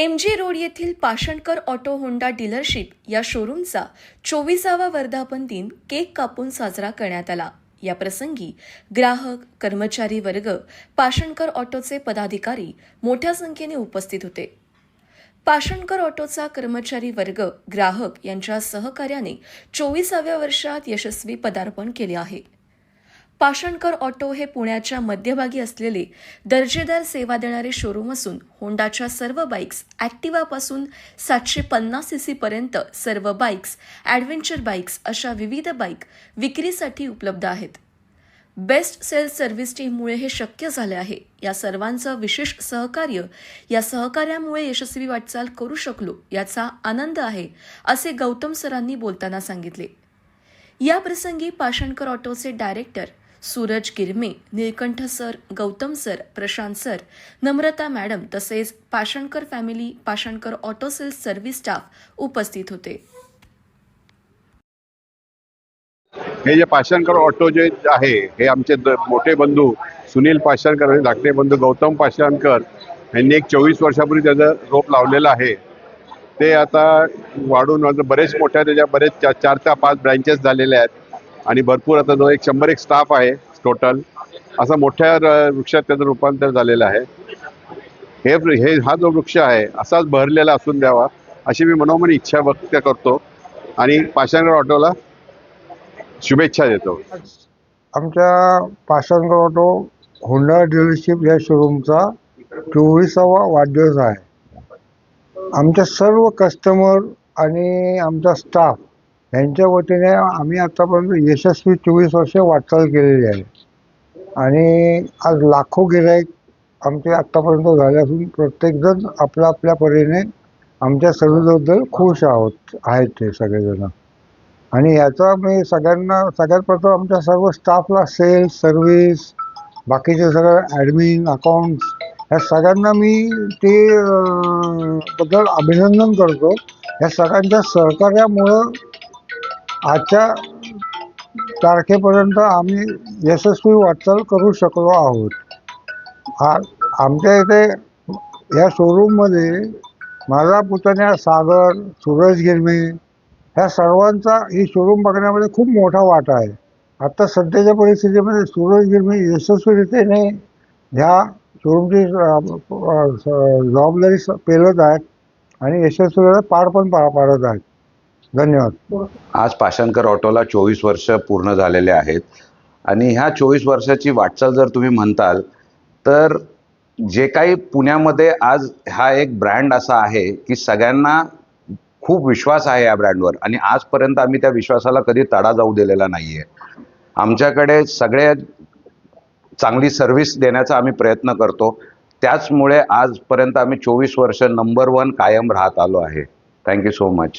M G road येथील पाषणकर auto Honda dealership या शोरूमचा चोवीसावा वर्धापन दिन केक कापून साजरा करण्यात आला. या प्रसंगी ग्राहक कर्मचारी वर्ग पाषणकर ऑटोचे पदाधिकारी मोठ्या संख्येने उपस्थित होते. पाषणकर ऑटोचा कर्मचारी वर्ग ग्राहक यांच्या सहकार्याने चोवीसाव्या वर्षात यशस्वी पदार्पण केले आहे. पाषणकर ऑटो हे पुण्याच्या मध्यभागी असलेले दर्जेदार सेवा देणारे शोरूम असून होंडाच्या सर्व बाईक्स ॲक्टिवापासून सातशे पन्नास सी सी पर्यंत सर्व बाईक्स ॲडव्हेंचर बाईक्स अशा विविध बाईक विक्रीसाठी उपलब्ध आहेत. बेस्ट सेल सर्व्हिस टीममुळे हे शक्य झाले आहे. या सर्वांचं विशेष सहकार्य या सहकार्यामुळे यशस्वी वाटचाल करू शकलो याचा आनंद आहे असे गौतम सरांनी बोलताना सांगितले. या प्रसंगी Pashankar ऑटोचे director Suraj Girme Nilkanth sir Gautam sir Prashant sir Namrata madam तसेच Pashankar family Pashankar auto sales service staff उपस्थित होते. हे जे पाषाणकर ऑटो जे आहे हे आमचे मोठे बंधू सुनील पाषाणकर आणि धाकटे बंधू गौतम पाषाणकर यांनी एक चोवीस वर्षापूर्वी त्याचं रोप लावलेलं आहे. ते आता वाढून बरेच मोठ्या त्याच्या बरेच चार चार ते पाच ब्रँचेस झालेल्या आहेत. आणि भरपूर आता जो एक शंभर एक स्टाफ आहे टोटल असा मोठ्या वृक्षात त्याचं रूपांतर झालेलं आहे. हे हे हा जो वृक्ष आहे असाच बहरलेला असून द्यावा अशी मी मनोमन इच्छा व्यक्त करतो. आणि पाषाणगड ऑटोला शुभेच्छा देतो. आमच्या पाषाणगड ऑटो होंडा डीलरशिप या शोरूमचा चोवीसावा वाढदिवस आहे. आमच्या सर्व कस्टमर आणि आमचा स्टाफ यांच्या वतीने आम्ही आतापर्यंत यशस्वी चोवीस वर्ष वाटचाल केलेली आहे. आणि आज लाखो गिराईक आमचे आत्तापर्यंत झाले असून प्रत्येकजण आपल्या आपल्या परीने आमच्या सर्विसबद्दल खुश आहोत आहेत ते सगळेजण. आणि याचा मी सगळ्यांना सगळ्यात प्रथम आमच्या सर्व स्टाफला सेल्स सर्व्हिस बाकीचे सगळं ॲडमिन अकाउंट्स ह्या सगळ्यांना मी ते बद्दल अभिनंदन करतो. या सगळ्यांच्या सहकार्यामुळं आजच्या तारखेपर्यंत आम्ही यशस्वी वाटचाल करू शकलो आहोत. आ आमच्या इथे या शोरूममध्ये माझा पुतण्या सागर सूरज गिरमे ह्या सर्वांचा ही शोरूम बघण्यामध्ये खूप मोठा वाटा आहे. आत्ता सध्याच्या परिस्थितीमध्ये सूरज गिरमे यशस्वीरित्याने ह्या शोरूमची जबाबदारी स- पेलत आहेत आणि यशस्वीला पार पण पा पाडत आहेत. धन्यवाद. आज पाषाणकर ऑटोला चोवीस वर्ष पूर्ण झालेले आहेत. आणि ह्या चोवीस वर्षाची वाटचाल जर तुम्ही म्हणताल तर जे काही पुण्यामध्ये आज हा एक ब्रँड असा आहे की सगळ्यांना खूप विश्वास आहे या ब्रँडवर. आणि आजपर्यंत आम्ही त्या विश्वासाला कधी तडा जाऊ दिलेला नाही आहे आमच्याकडे सगळे चांगली सर्व्हिस देण्याचा आम्ही प्रयत्न करतो. त्याचमुळे आजपर्यंत आम्ही चोवीस वर्ष नंबर वन कायम राहत आलो आहे. Thank you so much